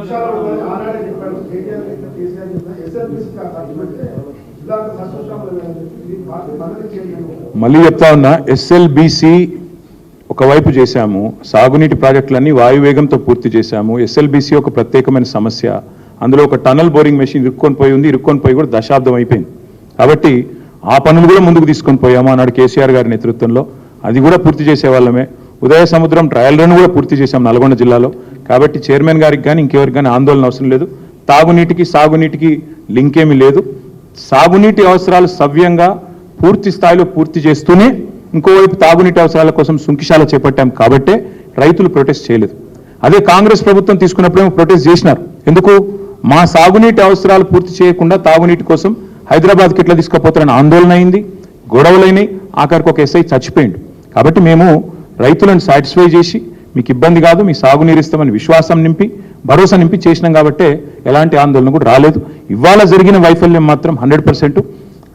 విషయాలు ఆనాడే చెప్పారు. కేటీఆర్ కేసీఆర్ మళ్ళీ చెప్తా ఉన్నా ఎస్ఎల్బిసి ఒకవైపు చేశాము. సాగునీటి ప్రాజెక్టులన్నీ వాయువేగంతో పూర్తి చేశాము. ఎస్ఎల్బిసి ఒక ప్రత్యేకమైన సమస్య. అందులో ఒక టనల్ బోరింగ్ మెషిన్ ఇరుక్కొని పోయి ఉంది. ఇరుక్కొని పోయి కూడా దశాబ్దం అయిపోయింది. కాబట్టి ఆ పనులు కూడా ముందుకు తీసుకొని పోయాము అన్నాడు కేసీఆర్ గారి నేతృత్వంలో. అది కూడా పూర్తి చేసేవాళ్ళమే. ఉదయ సముద్రం ట్రయల్ రన్ కూడా పూర్తి చేశాం నల్గొండ జిల్లాలో. కాబట్టి చైర్మన్ గారికి కానీ ఇంకెవరికి కానీ ఆందోళన అవసరం లేదు. తాగునీటికి సాగునీటికి లింక్ ఏమీ లేదు. సాగునీటి అవసరాలు సవ్యంగా పూర్తి స్థాయిలో పూర్తి చేస్తూనే ఇంకోవైపు తాగునీటి అవసరాల కోసం సుంకిశాల చేపట్టాం కాబట్టే రైతులు ప్రొటెస్ట్ చేయలేదు. అదే కాంగ్రెస్ ప్రభుత్వం తీసుకున్నప్పుడేమో ప్రొటెస్ట్ చేసినారు. ఎందుకు? మా సాగునీటి అవసరాలు పూర్తి చేయకుండా తాగునీటి కోసం హైదరాబాద్కి ఎట్లా తీసుకుపోతారని ఆందోళన అయింది గొడవలైనాయి ఆఖరికి ఒక ఎస్ఐ చచ్చిపోయిండు. కాబట్టి మేము రైతులను సాటిస్ఫై చేసి మీకు ఇబ్బంది కాదు మీ సాగునీరు ఇస్తామని విశ్వాసం నింపి భరోసా నింపి చేసినాం కాబట్టే ఎలాంటి ఆందోళన కూడా రాలేదు. ఇవాళ జరిగిన వైఫల్యం మాత్రం హండ్రెడ్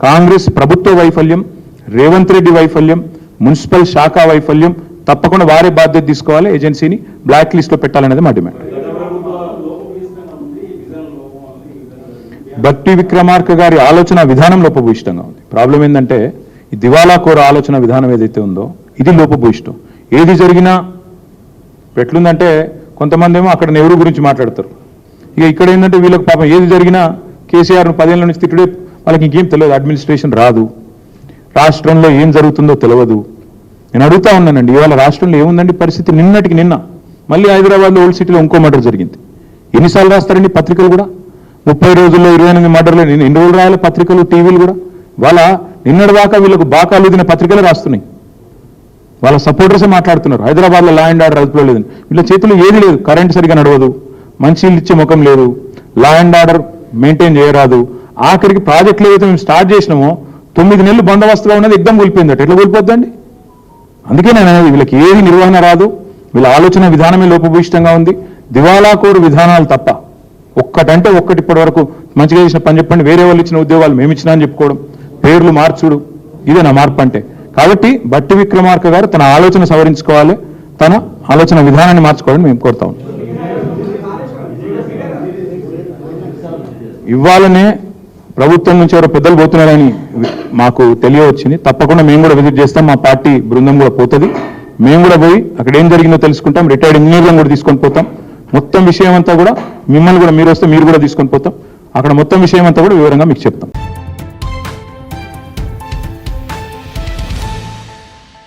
కాంగ్రెస్ ప్రభుత్వ వైఫల్యం రేవంత్ రెడ్డి వైఫల్యం మున్సిపల్ శాఖ వైఫల్యం తప్పకుండా వారే బాధ్యత తీసుకోవాలి ఏజెన్సీని బ్లాక్ లిస్ట్లో పెట్టాలనేది మా డిమాండ్. భక్తి విక్రమార్క గారి ఆలోచన విధానం లోపభూయిష్టంగా ఉంది. ప్రాబ్లం ఏంటంటే ఈ దివాలా కోర ఆలోచన విధానం ఏదైతే ఉందో ఇది లోపభూయిష్టం. ఏది జరిగినా ఎట్లుందంటే కొంతమంది ఏమో అక్కడ నెహ్రూ గురించి మాట్లాడతారు. ఇక ఇక్కడ ఏంటంటే వీళ్ళకి పాపం ఏది జరిగినా కేసీఆర్ పదేళ్ళ నుంచి తిట్టుడే వాళ్ళకి ఇంకేం తెలియదు అడ్మినిస్ట్రేషన్ రాదు. రాష్ట్రంలో ఏం జరుగుతుందో తెలియదు. నేను అడుగుతా ఉన్నానండి ఇవాళ రాష్ట్రంలో ఏముందండి పరిస్థితి? నిన్నటికి నిన్న. మళ్ళీ హైదరాబాద్లో ఓల్డ్ సిటీలో ఇంకో మర్డర్ జరిగింది. ఎన్నిసార్లు రాస్తారండి పత్రికలు కూడా? ముప్పై రోజుల్లో ఇరవై ఎనిమిది మర్డర్లు ఎన్ని ఎన్ని రోజులు రాయాలి పత్రికలు టీవీలు కూడా? వాళ్ళ నిన్నటి దాకా వీళ్ళకు బాకాలు దిన పత్రికలు రాస్తున్నాయి. వాళ్ళ సపోర్టర్సే మాట్లాడుతున్నారు. హైదరాబాద్లో లా అండ్ ఆర్డర్ అదుపులో లేదని. వీళ్ళ చేతిలో ఏది లేదు. కరెంట్ సరిగా నడవదు. మంచి ఇచ్చే ముఖం లేదు. లా అండ్ ఆర్డర్ మెయింటైన్ చేయరాదు. ఆఖరికి ప్రాజెక్టులు ఏదైతే మేము స్టార్ట్ చేసినామో తొమ్మిది నెలలు బందోబస్తుగా ఉన్నది ఎగ్దం కూలిపోయిందట. ఎట్లా కూలిపోద్దండి? అందుకే నేను అనేది వీళ్ళకి ఏది నిర్వహణ రాదు. వీళ్ళ ఆలోచన విధానమే లోపభూయిష్టంగా ఉంది. దివాలాకోరు విధానాలు తప్ప. ఒక్కటంటే ఒక్కటి ఇప్పటి వరకు మంచిగా చేసిన పని చెప్పండి. వేరే వాళ్ళు ఇచ్చిన ఉద్యోగాలు మేము ఇచ్చినా అని చెప్పుకోవడం. పేర్లు మార్చుడు. ఇదే నా మార్పు అంటే. కాబట్టి బట్టి విక్రమార్క గారు తన ఆలోచన సవరించుకోవాలి. తన ఆలోచన విధానాన్ని మార్చుకోవాలని మేము కోరుతాం. ఇవ్వాలనే ప్రభుత్వం నుంచి ఎవరో పెద్దలు పోతున్నారని మాకు తెలియవచ్చింది. తప్పకుండా మేము కూడా విజిట్ చేస్తాం. మా పార్టీ బృందం కూడా పోతుంది. మేము కూడా పోయి అక్కడ ఏం జరిగిందో తెలుసుకుంటాం. రిటైర్డ్ ఇంజనీర్లను కూడా తీసుకొని పోతాం. మొత్తం విషయం అంతా కూడా మిమ్మల్ని కూడా మీరు వస్తే మీరు కూడా తీసుకొని పోతాం. అక్కడ మొత్తం విషయం అంతా కూడా వివరంగా మీకు చెప్తాం.